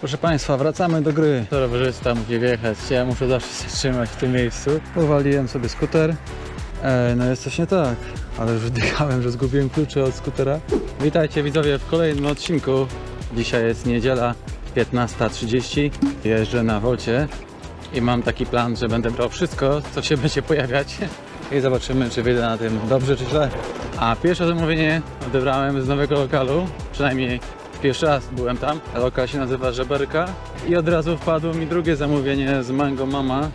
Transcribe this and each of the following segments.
Proszę Państwa, wracamy do gry. To rowerzysta musi wjechać. Ja muszę zawsze się trzymać w tym miejscu. Powaliłem sobie skuter. Ej, no jest coś nie tak. Ale już wdychałem, że zgubiłem klucze od skutera. Witajcie widzowie w kolejnym odcinku. Dzisiaj jest niedziela 15.30. Jeżdżę na Wolcie i mam taki plan, że będę brał wszystko, co się będzie pojawiać. I zobaczymy, czy wyjdę na tym dobrze, czy źle. A pierwsze zamówienie odebrałem z nowego lokalu, przynajmniej pierwszy raz byłem tam. Lokal się nazywa Żeberka i od razu wpadło mi drugie zamówienie z Mango Mama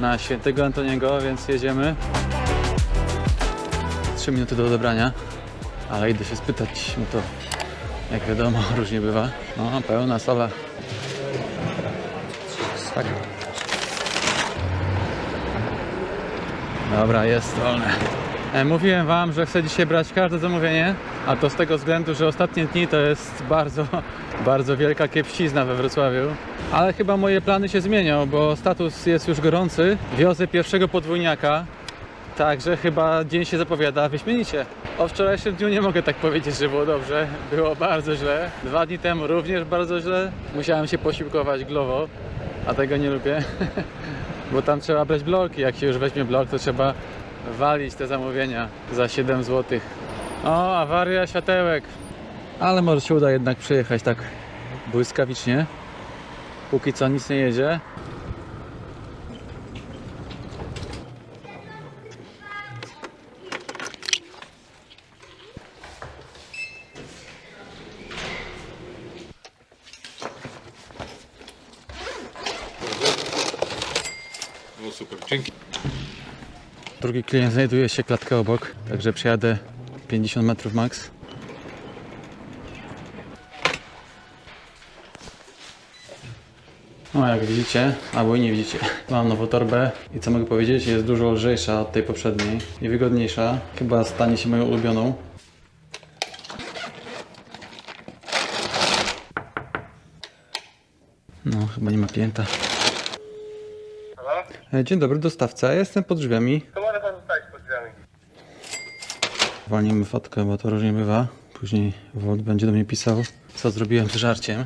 na świętego Antoniego, więc jedziemy. 3 minuty do odebrania, ale idę się spytać, no to jak wiadomo różnie bywa. No, pełna sala. Tak. Dobra, jest wolne. E, Mówiłem Wam, że chcę dzisiaj brać każde zamówienie, a to z tego względu, że ostatnie dni to jest bardzo, bardzo wielka kiepścizna we Wrocławiu. Ale chyba moje plany się zmienią, bo status jest już gorący. Wiozę pierwszego podwójniaka, także chyba dzień się zapowiada wyśmienicie. O wczorajszym dniu nie mogę tak powiedzieć, że było dobrze. Było bardzo źle. Dwa dni temu również bardzo źle. Musiałem się posiłkować glowo, a tego nie lubię. Bo tam trzeba brać bloki. Jak się już weźmie blok, to trzeba walić te zamówienia za 7 zł. O, awaria światełek. Ale może się uda jednak przejechać tak błyskawicznie. Póki co nic nie jedzie. No super, dzięki. Drugi klient znajduje się klatkę obok, także przejadę 50 metrów max. No jak widzicie, albo i nie widzicie, mam nową torbę i co mogę powiedzieć, jest dużo lżejsza od tej poprzedniej i wygodniejsza. Chyba stanie się moją ulubioną. No, chyba nie ma klienta. E, Dzień dobry, dostawca. Ja jestem pod drzwiami. To może pan zostać pod drzwiami. Walnijmy fotkę, bo to różnie bywa. Później Wolt będzie do mnie pisał, co zrobiłem z żarciem.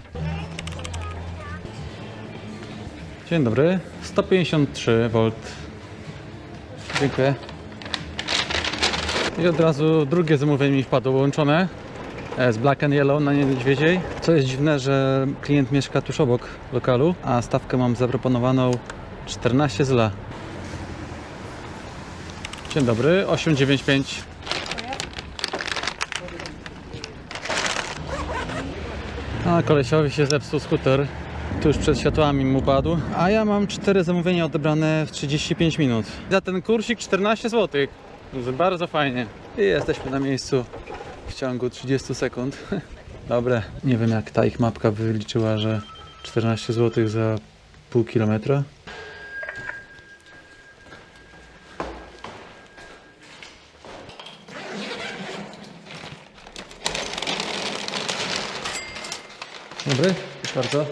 Dzień dobry. 153 V. Dziękuję. I od razu drugie zamówienie mi wpadło łączone e, z Black and Yellow na niedźwiedziej. Co jest dziwne, że klient mieszka tuż obok lokalu, a stawkę mam zaproponowaną 14 zł. Dzień dobry, 895. A kolesiowi się zepsuł skuter. Tuż przed światłami mu padł. A ja mam cztery zamówienia odebrane w 35 minut. Za ten kursik 14 zł. Bardzo fajnie. I jesteśmy na miejscu w ciągu 30 sekund. Dobre. Nie wiem jak ta ich mapka wyliczyła, że 14 zł za pół kilometra. Dobry, proszę bardzo.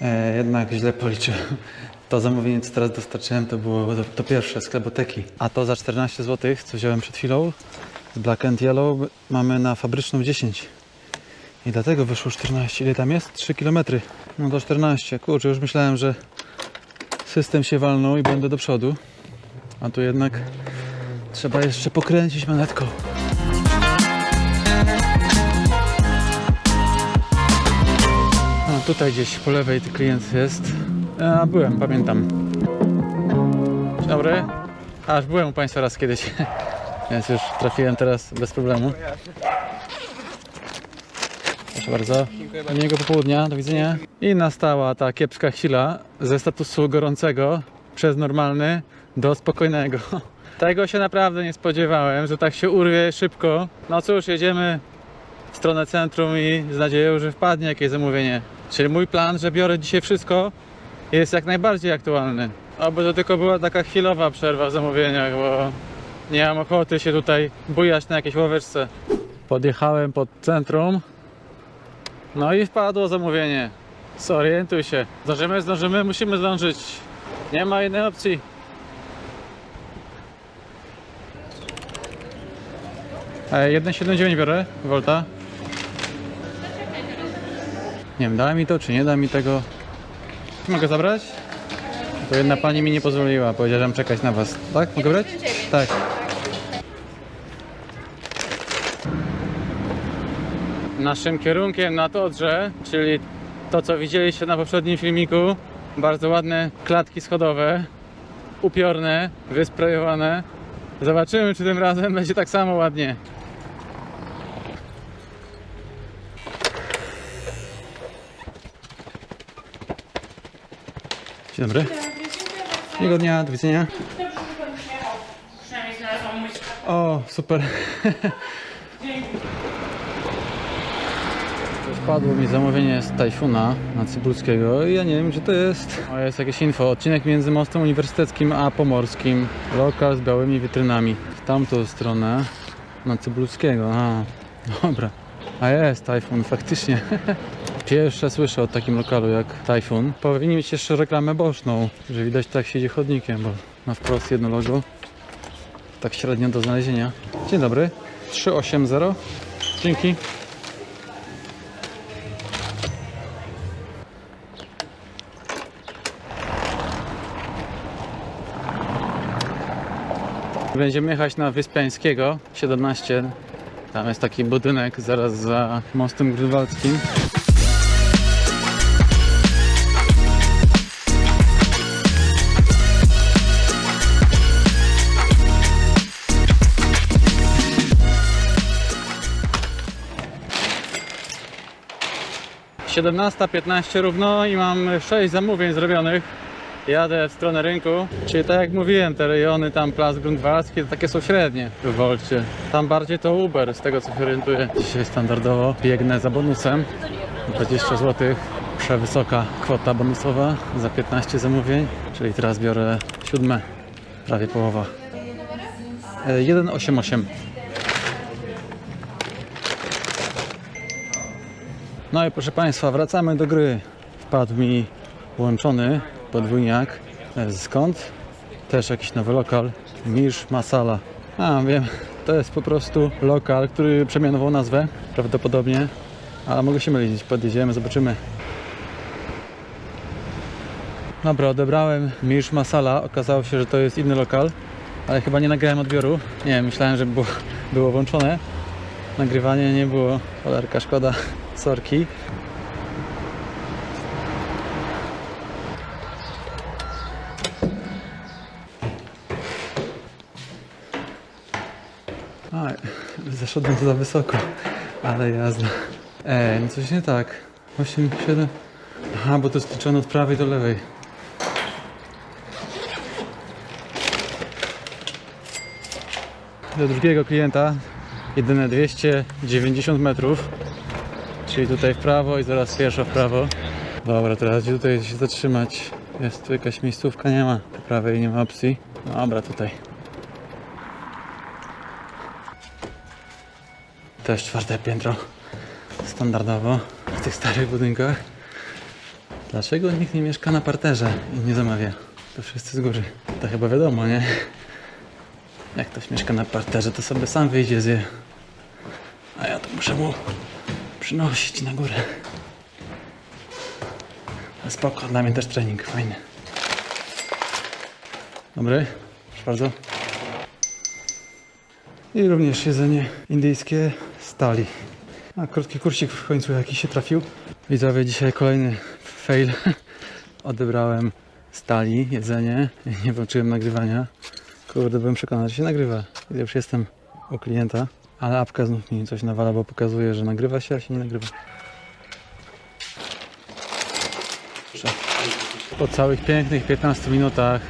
E, jednak źle policzyłem. To zamówienie, co teraz dostarczyłem, to było to, to pierwsze z kleboteki. A to za 14 zł, co wziąłem przed chwilą, z Black and Yellow, mamy na fabryczną 10. I dlatego wyszło 14. Ile tam jest? 3 km. No to 14. Kurczę, już myślałem, że system się walnął i będę do przodu. A tu jednak trzeba jeszcze pokręcić manetką. Tutaj gdzieś po lewej ty klient jest. A byłem, pamiętam. Dzień dobry. A, już byłem u Państwa raz kiedyś. Więc już trafiłem teraz bez problemu. Proszę bardzo. Miłego popołudnia, do widzenia. I nastała ta kiepska chwila ze statusu gorącego przez normalny do spokojnego. Tego się naprawdę nie spodziewałem, że tak się urwie szybko. No cóż, jedziemy w stronę centrum i z nadzieją, że wpadnie jakieś zamówienie. Czyli mój plan, że biorę dzisiaj wszystko, jest jak najbardziej aktualny. Oby to tylko była taka chwilowa przerwa w zamówieniach, bo nie mam ochoty się tutaj bujać na jakiejś ławeczce. Podjechałem pod centrum, no i wpadło zamówienie. Zorientuj się. Zdążymy, zdążymy, musimy zdążyć. Nie ma innej opcji. E, 1,79 biorę, Volta. Nie wiem, da mi to, czy nie da mi tego. Mogę zabrać? To jedna pani mi nie pozwoliła, powiedziała, że mam czekać na was. Tak? Mogę brać? Tak. Naszym kierunkiem na Todrze, czyli to co widzieliście na poprzednim filmiku, bardzo ładne klatki schodowe, upiorne, wysprejowane. Zobaczymy, czy tym razem będzie tak samo ładnie. Dzień dobry. Miłego dnia, do widzenia. Przynajmniej znalazłam mój sklep. O, super. Wpadło mi zamówienie z Tajfuna na Cybulskiego i ja nie wiem, gdzie to jest. O, jest jakieś info. Odcinek między mostem uniwersyteckim a pomorskim. Lokal z białymi witrynami. W tamtą stronę na Cybulskiego. A, dobra. A jest Tajfun, faktycznie. Pierwsze słyszę o takim lokalu jak Typhoon. Powinni mieć jeszcze reklamę boczną, że widać tak siedzi chodnikiem, bo ma wprost jedno logo. Tak średnio do znalezienia. Dzień dobry. 380. Dzięki. Będziemy jechać na Wyspiańskiego 17. Tam jest taki budynek zaraz za mostem grywalskim. 17.15 równo i mam 6 zamówień zrobionych. Jadę w stronę rynku, czyli tak jak mówiłem, te rejony tam Plac Grunwaldzki, takie są średnie w Wolcie. Tam bardziej to Uber, z tego co się orientuję. Dzisiaj standardowo biegnę za bonusem, 20 zł. Przewysoka kwota bonusowa za 15 zamówień, czyli teraz biorę siódme, prawie połowa. E, 188 No i proszę Państwa, wracamy do gry. Wpadł mi włączony podwójniak. E, Skąd? Też jakiś nowy lokal. Misz Masala. A, wiem. To jest po prostu lokal, który przemianował nazwę. Prawdopodobnie. Ale mogę się mylić. Podjedziemy, zobaczymy. Dobra, odebrałem Misz Masala. Okazało się, że to jest inny lokal. Ale chyba nie nagrałem odbioru. Nie myślałem, że było, było włączone. Nagrywanie nie było. Cholerka, szkoda. Sorki. A, zeszedłem tu za wysoko, ale jazda. Ej, no coś nie tak. 8, 7. Aha, bo to jest liczone od prawej do lewej. Do drugiego klienta jedyne 290 metrów. Czyli tutaj w prawo i zaraz pierwsza w prawo. Dobra, teraz tutaj się zatrzymać? Jest tu jakaś miejscówka? Nie ma. Po prawej nie ma opcji. Dobra, tutaj. Też czwarte piętro. Standardowo w tych starych budynkach. Dlaczego nikt nie mieszka na parterze i nie zamawia? To wszyscy z góry. To chyba wiadomo, nie? Jak ktoś mieszka na parterze, to sobie sam wyjdzie zje. A ja to muszę mu przynosić na górę. Spoko, dla mnie też trening, fajny. Dobry, proszę bardzo. I również jedzenie indyjskie stali. A krótki kursik w końcu jakiś się trafił. Widzowie, dzisiaj kolejny fail. Odebrałem stali jedzenie. Nie włączyłem nagrywania. Kurde, byłem przekonany, że się nagrywa. Kiedy już jestem u klienta. Ale apka znów mi coś nawala, bo pokazuje, że nagrywa się, a się nie nagrywa. Po całych pięknych 15 minutach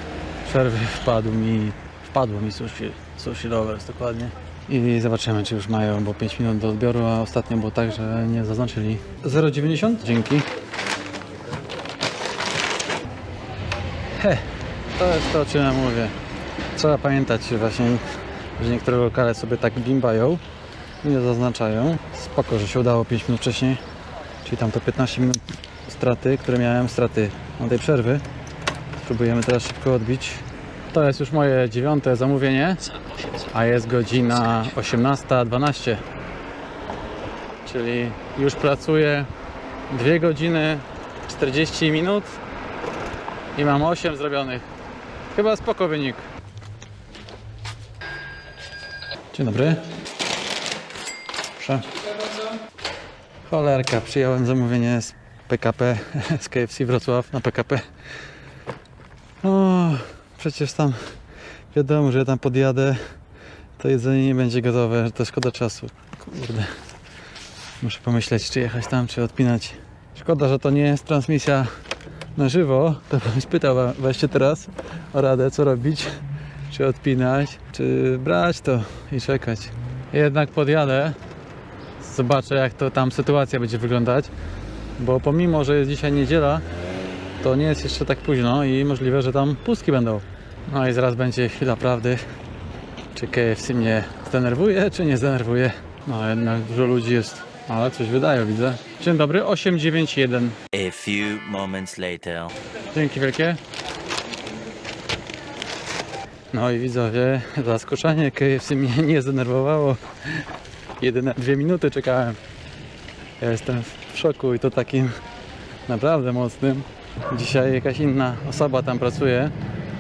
przerwy wpadł mi, wpadło mi sushi, sushi lovers dokładnie. I zobaczymy, czy już mają, bo 5 minut do odbioru, a ostatnio było tak, że nie zaznaczyli. 0,90? Dzięki. He, to jest to, o czym ja mówię. Trzeba pamiętać właśnie, że niektóre lokale sobie tak bimbają i nie zaznaczają. Spoko, że się udało 5 minut wcześniej, czyli tam to 15 minut straty, które miałem, straty na tej przerwy. Spróbujemy teraz szybko odbić. To jest już moje dziewiąte zamówienie, a jest godzina 18.12. Czyli już pracuję 2 godziny 40 minut i mam 8 zrobionych. Chyba spoko wynik. Dzień dobry. Proszę. Cholerka, przyjąłem zamówienie z PKP, z KFC Wrocław na PKP. O, przecież tam wiadomo, że ja tam podjadę, to jedzenie nie będzie gotowe, to szkoda czasu. Kurde. Muszę pomyśleć, czy jechać tam, czy odpinać. Szkoda, że to nie jest transmisja na żywo. To bym spytał weźcie teraz o radę, co robić. Czy odpinać, czy brać to i czekać. Jednak podjadę. Zobaczę, jak to tam sytuacja będzie wyglądać. Bo pomimo, że jest dzisiaj niedziela, to nie jest jeszcze tak późno i możliwe, że tam pustki będą. No i zaraz będzie chwila prawdy. Czy KFC mnie zdenerwuje, czy nie zdenerwuje? No jednak dużo ludzi jest, ale coś wydaje, widzę. Dzień dobry, 891. A few moments later. Dzięki wielkie. No i widzowie, zaskoczenie KFC mnie nie zdenerwowało. Jedyne dwie minuty czekałem. Ja jestem w szoku i to takim naprawdę mocnym. Dzisiaj jakaś inna osoba tam pracuje,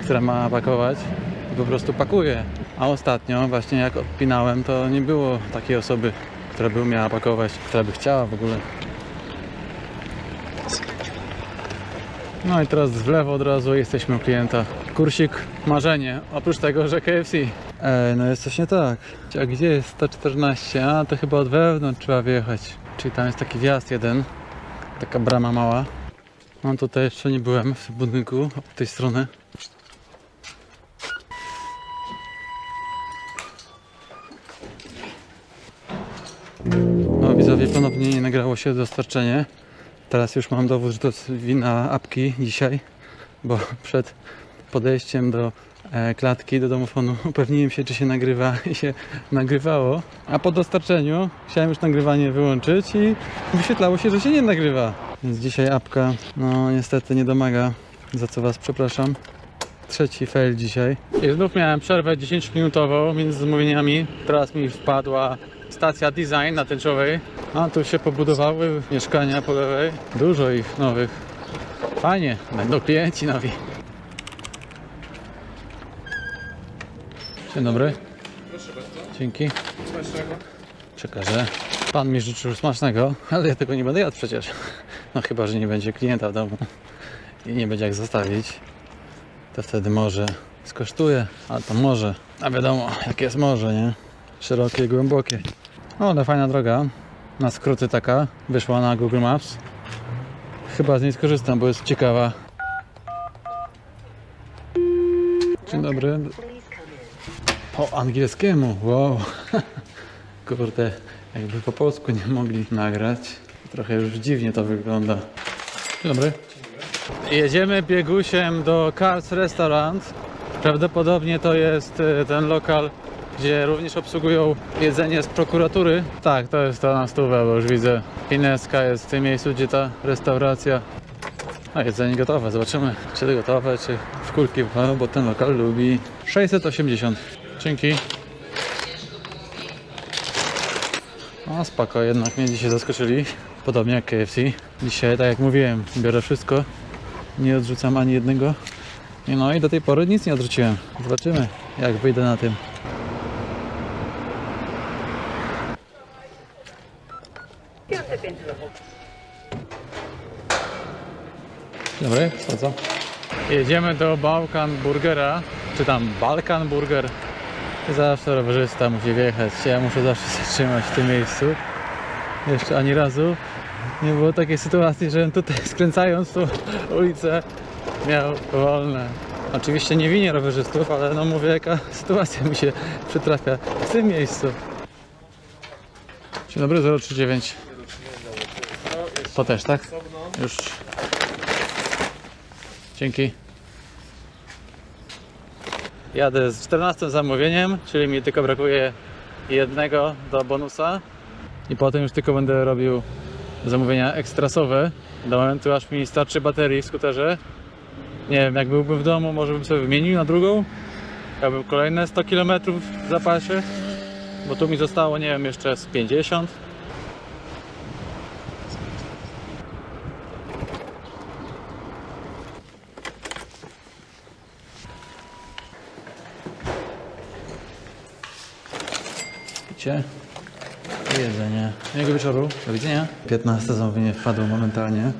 która ma pakować i po prostu pakuje. A ostatnio właśnie jak odpinałem, to nie było takiej osoby, która by umiała pakować, która by chciała w ogóle. No i teraz w lewo od razu jesteśmy u klienta. Kursik marzenie, oprócz tego, że KFC. Ej, no jest coś nie tak. A gdzie jest 114? A, to chyba od wewnątrz trzeba wjechać. Czyli tam jest taki wjazd jeden. Taka brama mała. No tutaj jeszcze nie byłem w tym budynku, od tej strony. No widzowie, ponownie nie nagrało się dostarczenie. Teraz już mam dowód, że to jest wina apki dzisiaj, bo przed podejściem do e, klatki, do domofonu upewniłem się, czy się nagrywa i się nagrywało. A po dostarczeniu chciałem już nagrywanie wyłączyć i wyświetlało się, że się nie nagrywa. Więc dzisiaj apka, no niestety nie domaga, za co Was przepraszam. Trzeci fail dzisiaj. I znów miałem przerwę 10-minutową między zamówieniami. Teraz mi wpadła stacja design na tęczowej. A tu się pobudowały mieszkania po lewej. Dużo ich nowych. Fajnie, będą klienci nowi. Dzień dobry. Proszę bardzo. Dzięki. Smacznego. Przekażę. Pan mi życzył smacznego, ale ja tego nie będę jadł przecież. No chyba, że nie będzie klienta w domu i nie będzie jak zostawić. To wtedy może skosztuje, a to może. A wiadomo, jakie jest morze, nie? Szerokie głębokie. No, ale fajna droga. Na skróty taka. Wyszła na Google Maps. Chyba z niej skorzystam, bo jest ciekawa. Dzień dobry. Po angielskiemu, wow. Kurde, jakby po polsku nie mogli nagrać. Trochę już dziwnie to wygląda. Dzień dobry. Jedziemy biegusiem do Cars Restaurant. Prawdopodobnie to jest e, ten lokal, gdzie również obsługują jedzenie z prokuratury. Tak, to jest to na bo już widzę. Pineska jest w tym miejscu, gdzie ta restauracja. A jedzenie gotowe, zobaczymy czy gotowe, czy w kulki, bo ten lokal lubi 680. Dzięki. No spoko, jednak mnie dzisiaj zaskoczyli. Podobnie jak KFC. Dzisiaj, tak jak mówiłem, biorę wszystko. Nie odrzucam ani jednego. No i do tej pory nic nie odrzuciłem. Zobaczymy, jak wyjdę na tym. Dobry, co co? Jedziemy do Balkan Burgera, czy tam Balkan Burger. Zawsze rowerzysta musi wjechać. Ja muszę zawsze zatrzymać w tym miejscu. Jeszcze ani razu nie było takiej sytuacji, żebym tutaj skręcając tą ulicę miał wolne. Oczywiście nie winię rowerzystów, ale no mówię jaka sytuacja mi się przytrafia w tym miejscu. Dzień dobry, 039. To też, tak? Już. Dzięki. Jadę z 14 zamówieniem, czyli mi tylko brakuje jednego do bonusa. I potem już tylko będę robił zamówienia ekstrasowe. Do momentu aż mi starczy baterii w skuterze. Nie wiem, jak byłbym w domu, może bym sobie wymienił na drugą. Miałbym kolejne 100 km w zapasie. Bo tu mi zostało, nie wiem, jeszcze z 50. picie i jedzenie. Miłego wieczoru. Do widzenia. 15 zamówienie wpadło momentalnie.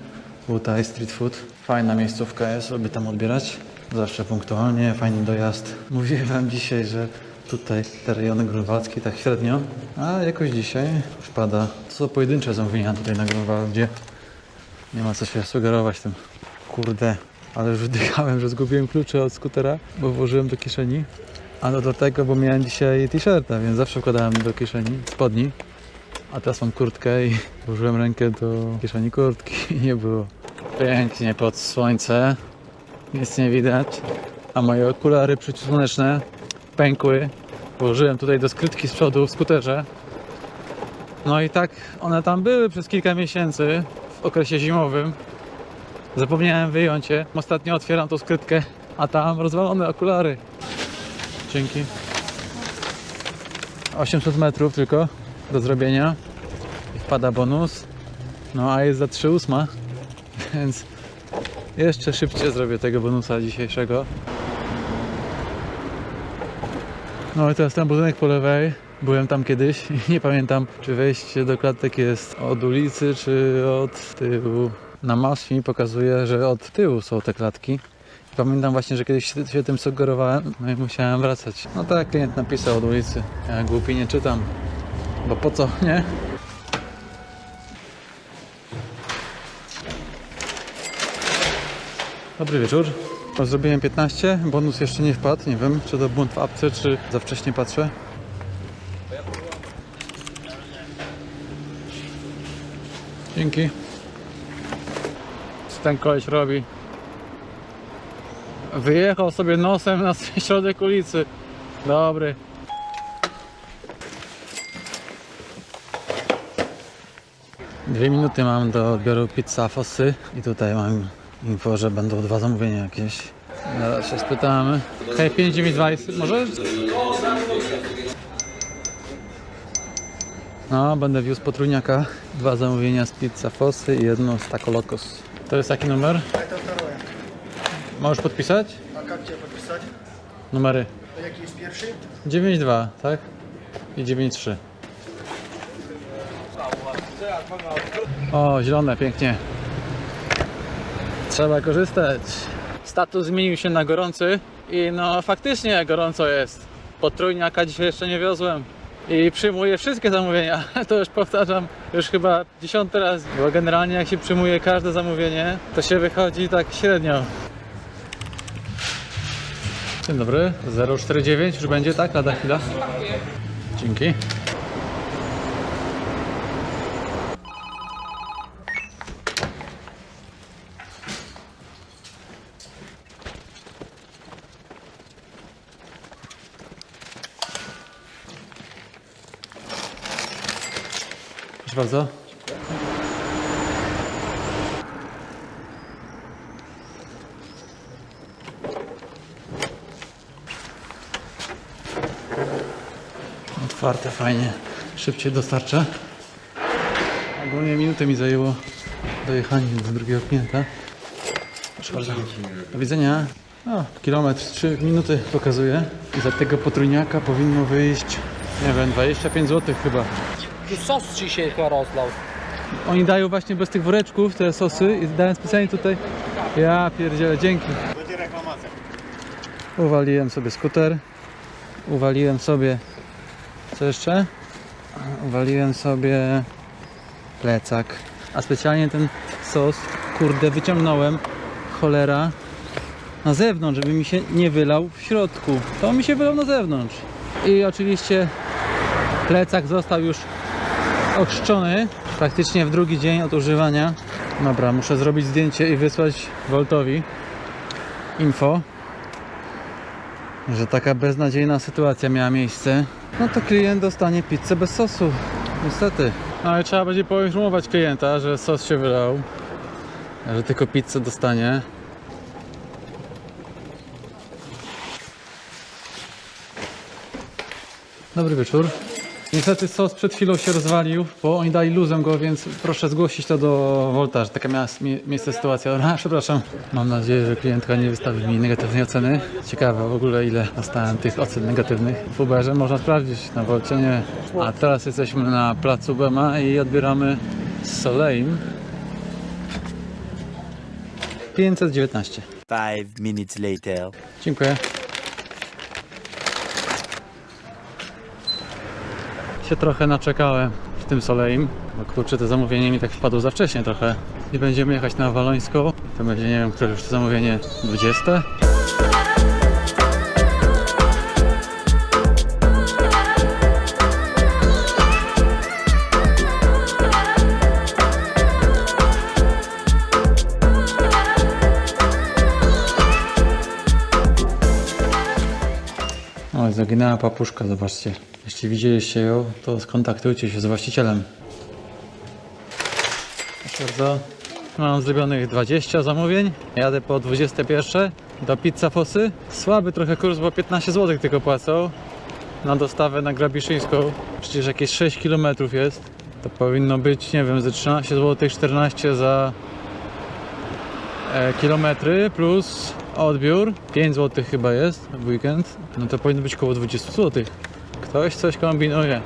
Wutai Street Food. Fajna miejscówka jest, lubię tam odbierać. Zawsze punktualnie, fajny dojazd. Mówiłem wam dzisiaj, że tutaj te rejony grunwaldzkie tak średnio, a jakoś dzisiaj wpada. To są pojedyncze zamówienia tutaj na Grunwaldzie. Nie ma co się sugerować tym. Kurde, ale już wydychałem, że zgubiłem klucze od skutera, bo włożyłem do kieszeni. A to dlatego, bo miałem dzisiaj t-shirta, więc zawsze wkładałem do kieszeni spodni. A teraz mam kurtkę i włożyłem rękę do kieszeni kurtki i nie było. Pięknie pod słońce, nic nie widać. A moje okulary przeciwsłoneczne pękły. Włożyłem tutaj do skrytki z przodu w skuterze. No i tak one tam były przez kilka miesięcy w okresie zimowym. Zapomniałem wyjąć je. Ostatnio otwieram tą skrytkę, a tam rozwalone okulary. Dzięki. 800 metrów tylko do zrobienia. I wpada bonus. No a jest za 3,8, więc jeszcze szybciej zrobię tego bonusa dzisiejszego. No i teraz ten budynek po lewej. Byłem tam kiedyś i nie pamiętam, czy wejście do klatek jest od ulicy, czy od tyłu. Na mapie mi pokazuje, że od tyłu są te klatki. Pamiętam właśnie, że kiedyś się, się tym sugerowałem, no i musiałem wracać. No tak, klient napisał od ulicy. Ja głupi nie czytam, bo po co, nie? Dobry wieczór. O, Zrobiłem 15, bonus jeszcze nie wpadł. Nie wiem, czy to błąd w apce, czy za wcześnie patrzę. Dzięki. Co ten koleś robi? Wyjechał sobie nosem na środek ulicy. Dobry. Dwie minuty mam do odbioru pizza Fossy i tutaj mam info, że będą dwa zamówienia jakieś. Zaraz się spytamy. Hej, 592 jest, może? No, będę wiózł potrójniaka. Dwa zamówienia z pizza Fossy i jedno z Taco Locos. To jest taki numer? Możesz podpisać? A jak chciałem podpisać? Numery A jaki jest pierwszy? 9.2, tak? I 9.3. O, zielone, pięknie. Trzeba korzystać. Status zmienił się na gorący i no faktycznie gorąco jest. Potrójniaka dzisiaj jeszcze nie wiozłem i przyjmuję wszystkie zamówienia. To już powtarzam już chyba dziesiąty raz, bo generalnie jak się przyjmuje każde zamówienie, to się wychodzi tak średnio. Dzień dobry, 049 już będzie, tak? Lada chwila. Dzięki. Proszę bardzo. Otwarte, fajnie. Szybciej dostarczę. Ogólnie minutę mi zajęło dojechanie do drugiego klienta. Proszę bardzo. Do widzenia. O, kilometr, 3 minuty pokazuje. I za tego potrójniaka powinno wyjść, nie wiem, 25 zł chyba. Tu sos ci się chyba rozlał. Oni dają właśnie bez tych woreczków te sosy i dają specjalnie tutaj. Ja pierdzielę, dzięki. Będzie reklamacja. Uwaliłem sobie skuter. Uwaliłem sobie. Co jeszcze? Uwaliłem sobie plecak. A specjalnie ten sos, kurde, wyciągnąłem. Cholera. Na zewnątrz, żeby mi się nie wylał w środku. To mi się wylał na zewnątrz. I oczywiście plecak został już ochrzczony. Praktycznie w drugi dzień od używania. Dobra, muszę zrobić zdjęcie i wysłać Woltowi info że taka beznadziejna sytuacja miała miejsce, no to klient dostanie pizzę bez sosu. Niestety. No ale trzeba będzie poinformować klienta, że sos się wylał, że tylko pizzę dostanie. Dobry wieczór. Niestety sos przed chwilą się rozwalił, bo oni dali luzem go, więc proszę zgłosić to do Voltage. Taka miała mie- miejsce sytuacja. A, przepraszam. Mam nadzieję, że klientka nie wystawi mi negatywnej oceny. Ciekawe w ogóle ile dostałem tych ocen negatywnych. W Uberze można sprawdzić, na Volcie nie. A teraz jesteśmy na placu Bema i odbieramy Soleim. 519. Five minutes later. Dziękuję. Się trochę naczekałem w tym Soleim, bo kurczę, to zamówienie mi tak wpadło za wcześnie trochę. Nie będziemy jechać na Walońską, to będzie, nie wiem, które już to zamówienie 20. O, zaginęła papuszka, zobaczcie. Jeśli widzieliście ją, to skontaktujcie się z właścicielem. Bardzo. Mam zrobionych 20 zamówień. Jadę po 21 do Pizza Fosy. Słaby trochę kurs, bo 15 zł tylko płacą na dostawę na Grabiszyńską. Przecież jakieś 6 km jest. To powinno być, nie wiem, ze 13 zł, 14 za e, kilometry plus odbiór. 5 zł chyba jest w weekend. No to powinno być około 20 zł. Ktoś coś kombinuje.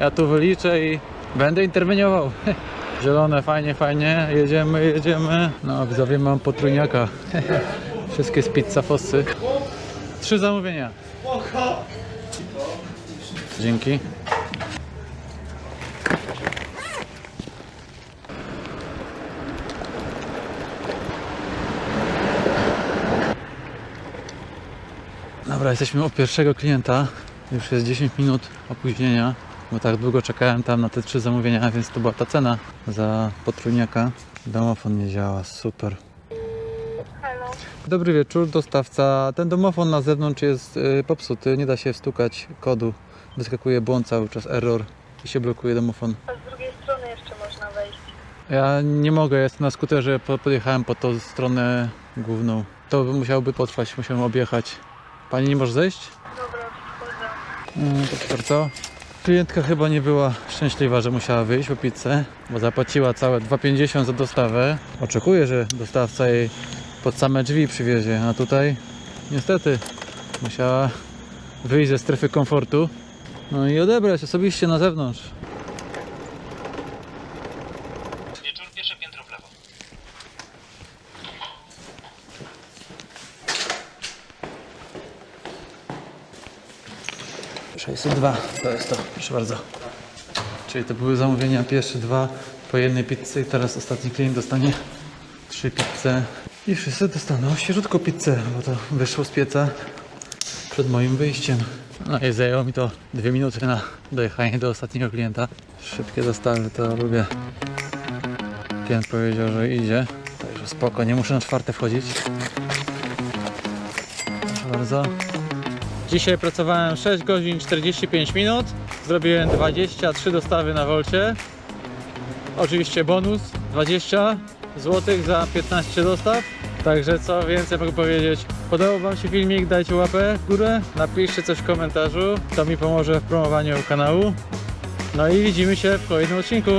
Ja tu wyliczę i będę interweniował. Zielone, fajnie, fajnie. Jedziemy, jedziemy. No, widzowie, mam potrójniaka. Wszystkie z pizza fossy. Trzy zamówienia. Dzięki. Dobra, jesteśmy u pierwszego klienta. Już jest 10 minut opóźnienia, bo tak długo czekałem tam na te trzy zamówienia, więc to była ta cena za potrójniaka. Domofon nie działa, super. Dobry wieczór, dostawca. Ten domofon na zewnątrz jest y, popsuty, nie da się wstukać kodu. Wyskakuje błąd cały czas, error i się blokuje domofon. A z drugiej strony jeszcze można wejść. Ja nie mogę, jestem na skuterze, po- podjechałem po tą stronę główną. To by musiałoby potrwać, musiałem objechać. Pani nie może zejść? Mm, bardzo. Klientka chyba nie była szczęśliwa, że musiała wyjść po pizzę, bo zapłaciła całe 2,50 za dostawę. Oczekuje, że dostawca jej pod same drzwi przywiezie, a tutaj niestety musiała wyjść ze strefy komfortu no i odebrać osobiście na zewnątrz. Wieczór, pierwsze piętro w lewo. 602 to jest to, proszę bardzo. Czyli to były zamówienia pierwsze dwa po jednej pizzy i teraz ostatni klient dostanie trzy pizze i wszyscy dostaną świeżutką pizzę, bo to wyszło z pieca przed moim wyjściem. No i zajęło mi to dwie minuty na dojechanie do ostatniego klienta. Szybkie dostawy to lubię. Klient powiedział, że idzie, także spoko, nie muszę na czwarte wchodzić. Proszę bardzo. Dzisiaj pracowałem 6 godzin 45 minut. Zrobiłem 23 dostawy na Wolcie. Oczywiście bonus 20 zł za 15 dostaw. Także co więcej mogę powiedzieć. Podobał Wam się filmik? Dajcie łapę w górę. Napiszcie coś w komentarzu. To mi pomoże w promowaniu kanału. No i widzimy się w kolejnym odcinku.